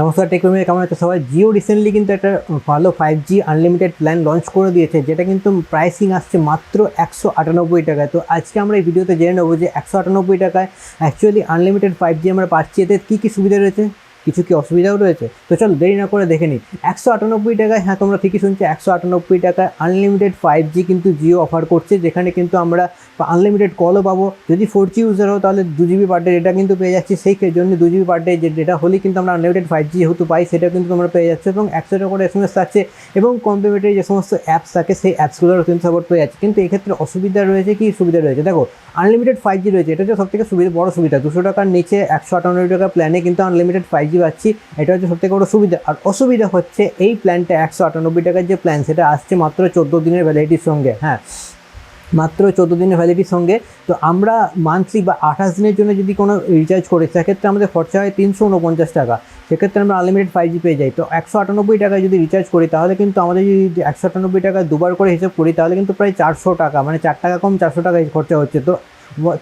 নমস্কার টেকনোমি কেমন আছে সবাই? জিও রিসেন্টলি কিন্তু একটা ভালো five G unlimited plan launch করে দিয়েছে, যেটা কিন্তু প্রাইসিং আসছে মাত্র একশো আটানব্বই টাকায়। তো আজকে আমরা এই ভিডিওতে জেনে নেব যে একশো আটানব্বই টাকায় অ্যাকচুয়ালি আনলিমিটেড ফাইভ জি আমরা পাচ্ছি। এতে কী কী সুবিধা রয়েছে? কিছু কি অসুবিধাও রয়েছে? তো চলো, দেরি না করে দেখে নিই। একশো আটানব্বই টাকায় হ্যাঁ তোমরা ঠিকই শুনছো, একশো আটানব্বই টাকায় আনলিমিটেড ফাইভ জি কিন্তু জিও অফার করছে, যেখানে কিন্তু আমরা আনলিমিটেড কলও পাবো। যদি ফোর জি ইউজার হও তাহলে দু জিবি পার ডে ডেটা কিন্তু পেয়ে যাচ্ছি। সেই জন্য দু জিবি পার ডে যে ডেটা হলেই কিন্তু আমরা আনলিমিটেড ফাইভ জি যেহেতু পাই সেটা কিন্তু তোমরা পেয়ে যাচ্ছ এবং একশো টাকা করে এস এম এস থাকছে এবং কম্পিউটারে যে সমস্ত অ্যাপস থাকে, সেই অ্যাপসগুলোরও কিন্তু সাপোর্ট পেয়ে যাচ্ছে। কিন্তু এক্ষেত্রে অসুবিধা রয়েছে কি? সুবিধা রয়েছে। দেখো আনলিমিটেড ফাইভ জি রয়েছে। এটা হচ্ছে সবথেকে সুবিধা, বড় সুবিধা। দুশো টাকার নিচে একশো আটানব্বই টাকার প্ল্যানে কিন্তু আনলিমিটেড ফাইভ জি পাচ্ছি। এটা হচ্ছে সবথেকে বড় সুবিধা। আর অসুবিধা হচ্ছে এই প্ল্যানটা একশো আটানব্বই টাকার যে প্ল্যান সেটা আসছে মাত্র চোদ্দ দিনের ভ্যালিডিটির সঙ্গে। হ্যাঁ। মাত্র চোদ্দ দিনের ভ্যালিডিটির সঙ্গে। তো আমরা মান্থলি বা আঠাশ দিনের জন্য যদি কোনো রিচার্জ করি, সেক্ষেত্রে আমাদের খরচা হয় তিনশো উনপঞ্চাশ টাকা। সেক্ষেত্রে আমরা আনলিমিটেড ফাইভ জি পেয়ে যাই। তো একশো আটানব্বই টাকায় যদি রিচার্জ করি, তাহলে কিন্তু আমাদের যদি একশো আটানব্বই টাকা দুবার করে হিসেব করি, তাহলে কিন্তু প্রায় চারশো টাকা মানে চার টাকা কম চারশো টাকা খরচা হচ্ছে। তো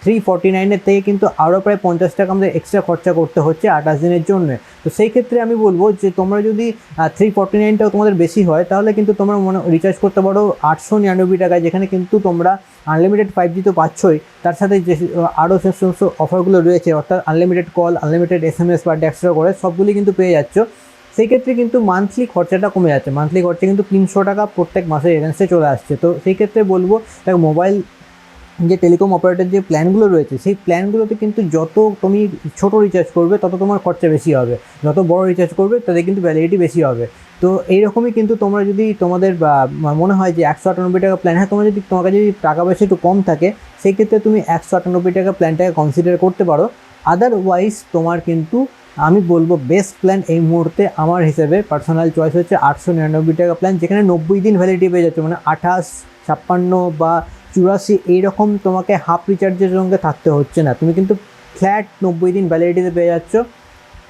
থ্রি ফর্টি নাইনের থেকে কিন্তু আরও প্রায় পঞ্চাশ টাকা আমাদের এক্সট্রা খরচা করতে হচ্ছে আঠাশ দিনের জন্য। তো সেই ক্ষেত্রে আমি বলব যে, তোমরা যদি থ্রি ফর্টি নাইনটাও তোমাদের বেশি হয়, তাহলে কিন্তু তোমরা মনে রিচার্জ করতে পারো আটশো নিরানব্বই টাকায়, যেখানে কিন্তু তোমরা আনলিমিটেড ফাইভ জি তো পাচ্ছই। তার সাথে যে আরও যে সমস্ত অফারগুলো রয়েছে, অর্থাৎ unlimited call unlimited S M S বা ডে এক্সট্রা করে, সবগুলি কিন্তু পেয়ে যাচ্ছ। সেই ক্ষেত্রে কিন্তু মান্থলি খরচাটা কমে যাচ্ছে। মান্থলি খরচা কিন্তু তিনশো টাকা প্রত্যেক মাসের এগেন্সে চলে আসছে। তো সেই ক্ষেত্রে বলব, দেখো মোবাইল যে টেলিকম অপারেটর যে প্ল্যানগুলো রয়েছে, সেই প্ল্যানগুলোতে কিন্তু যত তুমি ছোট রিচার্জ করবে, তত তোমার খরচা বেশি হবে। যত বড় রিচার্জ করবে তাদের কিন্তু ভ্যালিডিটি বেশি হবে। তো এইরকমই কিন্তু তোমরা যদি তোমাদের মনে হয় যে একশো আটানব্বই টাকা প্ল্যান হ্যাঁ তোমার যদি, তোমার কাছে যদি টাকা পয়সা একটু কম থাকে, সেই ক্ষেত্রে তুমি একশো আটানব্বই টাকা প্ল্যানটাকে কনসিডার করতে পারো। আদারওয়াইজ তোমার কিন্তু, আমি বলব বেস্ট প্ল্যান এই মুহূর্তে আমার হিসেবে পার্সোনাল চয়েস হচ্ছে আটশো নিরানব্বই টাকা প্ল্যান যেখানে নব্বই দিন ভ্যালিডিটি পেয়ে যাচ্ছে। মানে আঠাশ, ছাপ্পান্ন বা চুরাশি এইরকম তোমাকে হাফ রিচার্জের সঙ্গে থাকতে হচ্ছে না। তুমি কিন্তু ফ্ল্যাট নব্বই দিন ভ্যালিডিটিতে পেয়ে যাচ্ছ।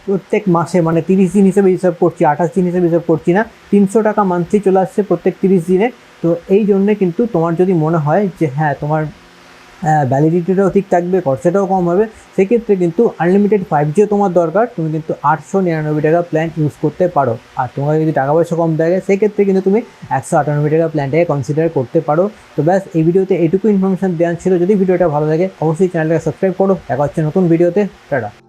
প্রত্যেক মাসে মানে তিরিশ দিন হিসেবে হিসাব করছি, আঠাশ দিন হিসেবে হিসাব করছি না। তিনশো টাকা মান্থলি চলে আসছে প্রত্যেক তিরিশ দিনে। তো এই জন্যে কিন্তু তোমার যদি মনে হয় যে হ্যাঁ তোমার ভ্যালিডিটিটাও ঠিক থাকবে, খরচাটাও কম হবে। সেক্ষেত্রে কিন্তু আনলিমিটেড ফাইভ জিও তোমার দরকার। তুমি কিন্তু আটশো নিরানব্বই টাকা প্ল্যান ইউজ করতে পারো। আর তোমার যদি টাকা পয়সা কম থাকে সেক্ষেত্রে কিন্তু তুমি একশো আটানব্বই টাকা প্ল্যানটাকে কনসিডার করতে পারো। তো ব্যাস, এই ভিডিওতে এটুকু ইনফরমেশান দেওয়ার ছিল। যদি ভিডিওটা ভালো লাগে, অবশ্যই চ্যানেলটাকে সাবস্ক্রাইব করো। দেখা হচ্ছে নতুন ভিডিওতে টাটা।